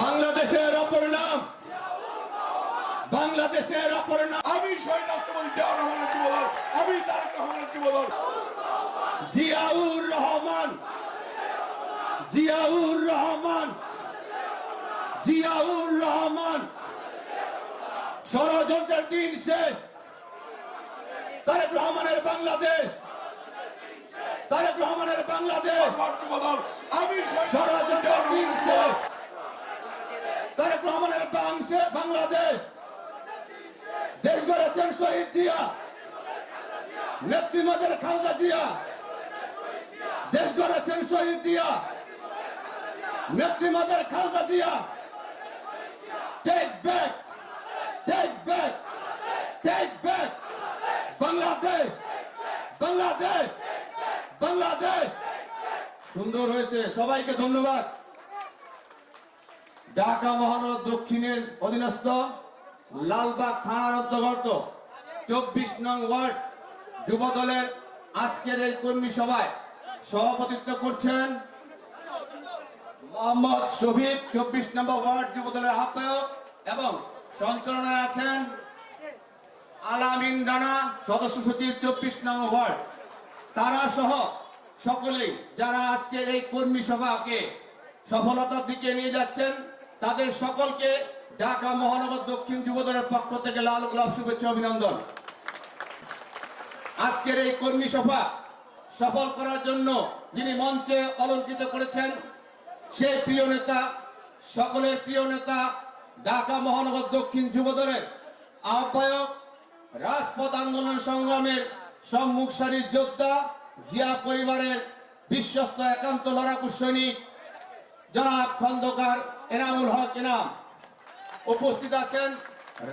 বাংলাদেশের অপর নাম। বাংলাদেশের অপর নাম। আমি শহীদ রাষ্ট্রপতি জিয়াউর রহমানের যুবদল আমি তারেক রহমানের যুবদল জিয়াউর রহমান। জিয়াউর রহমান। জিয়াউর রহমান। ষড়যন্ত্রের দিন শেষ। তারেক রহমানের বাংলাদেশ। তারেক রহমানের বাংলাদেশ। আমি ষড়যন্ত্রের দিন শেষ। তারেক রহমানের বাংশে বাংলাদেশ। দেশ গড়েছেন শহীদ জিয়া। নেত্রীমাদের খালদা জিয়া। দেশ গড়েছেন শহীদ Zia. নেত্রীমাদের Khaleda Zia. Take back take back take back Bangladesh Bangladesh Bangladesh সুন্দর হয়েছে, সবাইকে ধন্যবাদ। ঢাকা মহানগর দক্ষিণের অধীনস্থ লালবাগ থানার অন্তর্গত চব্বিশ নং ওয়ার্ড যুব দলের আজকের এই কর্মী সভায় সভাপতিত্ব করছেন মোহাম্মদ শফিক, চব্বিশ নম্বর ওয়ার্ড যুব দলের আহ্বায়ক এবং সঞ্চালনায় আছেন আলামিন রানা, সদস্য সচিব চব্বিশ নম্বর ওয়ার্ড। তারা সহ সকলেই যারা আজকের এই কর্মী সভাকে সফলতার দিকে নিয়ে যাচ্ছেন তাদের সকলকে ঢাকা মহানগর দক্ষিণ যুবদলের পক্ষ থেকে লাল গোলাপ শুভেচ্ছা অভিনন্দন। আজকের এই কর্মী সভা সফল করার জন্য যিনি মঞ্চে অলঙ্কৃত করেছেন সেই প্রিয় নেতা, সকলের প্রিয় নেতা, ঢাকা মহানগর দক্ষিণ যুবদলের আহ্বায়ক, রাজপথ আন্দোলন সংগ্রামের সম্মুখ সারির যোদ্ধা, জিয়া পরিবারের বিশ্বস্ত একান্ত লড়াকু সৈনিক, জনাব খন্দকার এনামুল হক এনাম। উপস্থিত আছেন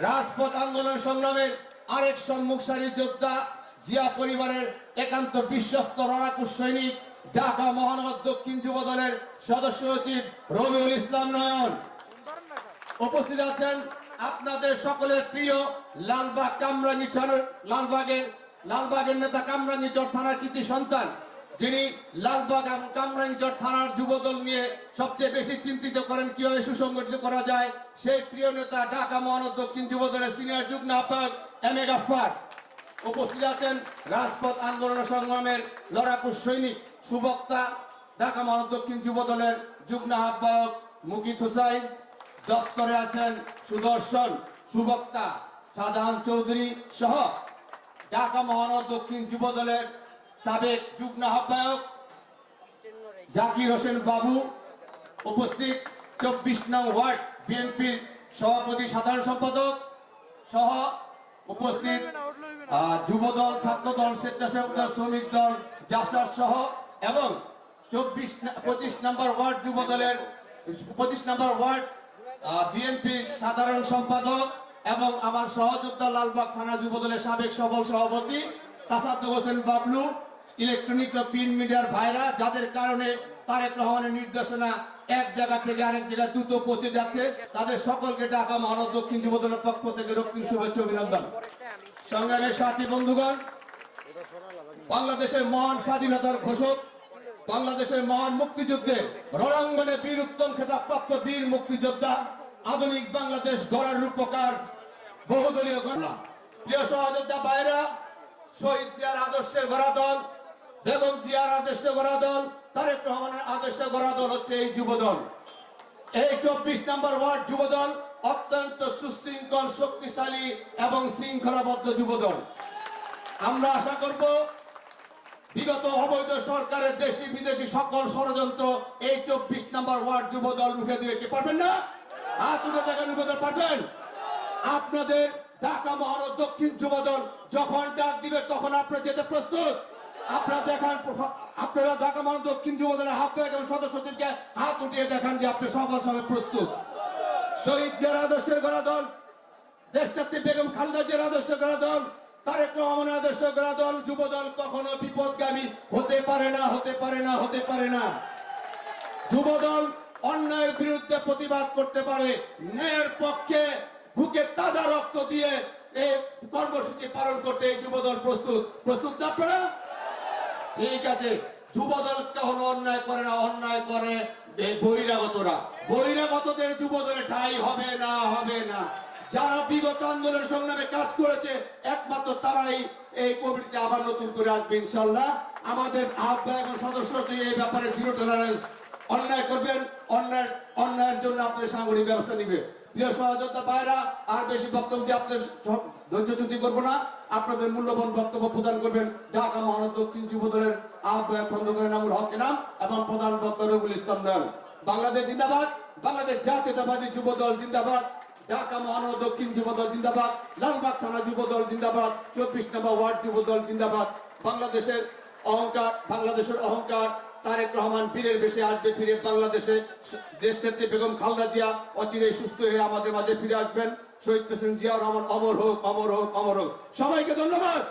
রাজপথ আন্দোলন সংগ্রামের আরেক সম্মুখ সারির যোদ্ধা জিয়া পরিবারের একান্ত বিশ্বস্ত লড়াকু সৈনিক, ঢাকা মহানগর দক্ষিণ যুব দলের সদস্য সচিব রবিউল ইসলাম নয়ন। উপস্থিত আছেন আপনাদের সকলের প্রিয় লালবাগ কামরাঙ্গি লালবাগের লালবাগের নেতা কামরাঙ্গি চর থানার কৃতি সন্তান যিনি লালবাগ এবং কামরাঙ্গিচর থানার যুবদল নিয়ে সবচেয়ে বেশি চিন্তিত করেন, কীভাবে সুসংগঠিত করা যায়, সেই প্রিয় নেতা ঢাকা মহানগর দক্ষিণ যুবদলের সিনিয়র যুগ্ম আহ্বায়ক এম এ গাফার উপস্থিত আছেন রাজপথ আন্দোলন সংগ্রামের লড়াকু সৈনিক, সুবক্তা ঢাকা মহানগর দক্ষিণ যুবদলের যুগ্ম আহ্বায়ক মুকিত হুসাইন। দপ্তরে আছেন সুদর্শন, সুবক্তা শাহজাহান চৌধুরী সহ ঢাকা মহানগর দক্ষিণ যুবদলের সাবেক যুগ্ম আহ্বায়ক জাকির হোসেন বাবু উপস্থিত চব্বিশ নং ওয়ার্ড বিএনপির সভাপতি সাধারণ সম্পাদক সহ উপস্থিত যুবদল, ছাত্রদল, স্বেচ্ছাসেবক দল, শ্রমিক দল, জাসার সহ এবং চব্বিশ পঁচিশ নম্বর ওয়ার্ড যুবদলের, পঁচিশ নম্বর ওয়ার্ড বিএনপির সাধারণ সম্পাদক এবং আমার সহযোদ্ধা লালবাগ থানা যুবদলের সাবেক সফল সভাপতি তাসাদ্দুক হোসেন বাবলু ইলেকট্রনিক্স ও প্রিন্ট মিডিয়ার ভাইরা, যাদের কারণে তারেক রহমানের নির্দেশনা এক জায়গা থেকে আরেক জায়গায় দ্রুত পৌঁছে যাচ্ছে, তাদের সকলকে ঢাকা মহানগর দক্ষিণ যুবদলের পক্ষ থেকে রক্তিম শুভেচ্ছা অভিনন্দন। সংগ্রামের সাথী বন্ধুগণ, বাংলাদেশের মহান স্বাধীনতার ঘোষক, বাংলাদেশের মহান মুক্তিযুদ্ধে রণাঙ্গনে বীর উত্তম খেতাব খেতাবপ্রাপ্ত বীর মুক্তিযোদ্ধা, আধুনিক বাংলাদেশ গড়ার রূপকার বহুদলীয় গণনা প্রিয় সহযোদ্ধা বাইরা শহীদ জিয়ার আদর্শের গড়া দল বেগম জিয়ার আদর্শে গড়া দল, তারেক রহমানের আদর্শে গড়া দল হচ্ছে এই যুব দল। এই চব্বিশ নম্বর ওয়ার্ড যুবদল অত্যন্ত সুশৃঙ্খল, শক্তিশালী এবং শৃঙ্খলাবদ্ধ যুবদল আমরা আশা করব বিগত অবৈধ সরকারের দেশি বিদেশি সকল ষড়যন্ত্র এই চব্বিশ নম্বর ওয়ার্ড যুবদল রুখে দিবে কি পারবেন না? হাত উঠে দেখেন দিতে পারবেন? আপনাদের ঢাকা মহানগর দক্ষিণ যুবদল যখন ডাক দিবে, তখন আপনারা যেতে প্রস্তুত। আপনারা দেখান, আপনারা ঢাকা মহানগর দক্ষিণ যুবদলের হাত ব্যাগ এবং সদস্যদেরকে হাত উঠিয়ে দেখান যে আপনি সবার সময় প্রস্তুত। শহীদ জিয়ার আদর্শের গড়া দল, দেশনেত্রী বেগম খালেদা জিয়ার আদর্শ গড়া দল, তারেক রহমানের আদর্শ গড়া দল, যুব দল কখনো বিপদগামী হতে পারে না, হতে পারে না, হতে পারে না। যুব দল অন্যায়ের বিরুদ্ধে প্রতিবাদ করতে পারে, ন্যায়ের পক্ষে বুকে তাজা রক্ত দিয়ে এই কর্মসূচি পালন করতে এই যুবদল প্রস্তুত। প্রস্তুত আপনারা? ঠিক আছে যুবদল কখনো অন্যায় করে না, অন্যায় করে বহিরাগতরা। বহিরাগতদের যুব দলে ঠাই হবে না হবে না। যারা বিগত আন্দোলন সংগ্রামে কাজ করেছে, একমাত্র তারাই এই কমিটিতে আবার নতুন করে আসবে, ইনশাল্লাহ। আমাদের আহ্বায়ক সদস্য এই ব্যাপারে জিরো টলারেন্স অন্যায় করবেন, অন্যায় অন্যায়ের জন্য আপনার সাংগঠনিক ব্যবস্থা নিবে। প্রিয় সহযোদ্ধা ভাইরা, আর বেশি বক্তব্য দিয়ে আপনাদের ধৈর্য চ্যুতি করব না। আপনাদের মূল্যবান বক্তব্য প্রদান করবেন ঢাকা মহানগর দক্ষিণ যুব দলের আহ্বায়ক খন্দকার নামুল হক নাম এবং প্রধান বক্তা রবুল ইসলাম দল। বাংলাদেশ জিন্দাবাদ, বাংলাদেশ জাতীয়তাবাদী যুব দল জিন্দাবাদ, ঢাকা মহানগর দক্ষিণ যুব দল জিন্দাবাদ, লালবাগ থানা যুব দল জিন্দাবাদ, চব্বিশ নম্বর ওয়ার্ড যুব দল জিন্দাবাদ। বাংলাদেশের অহংকার বাংলাদেশের অহংকার তারেক রহমান বীরের বেশে আসবে ফিরে বাংলাদেশে দেশ নেত্রী বেগম খালদা জিয়া অচিরে সুস্থ হয়ে আমাদের মাঝে ফিরে আসবেন। শহীদ প্রেসিডেন্ট জিয়াউর রহমান অমর হোক অমর হোক অমর হোক। সবাইকে ধন্যবাদ।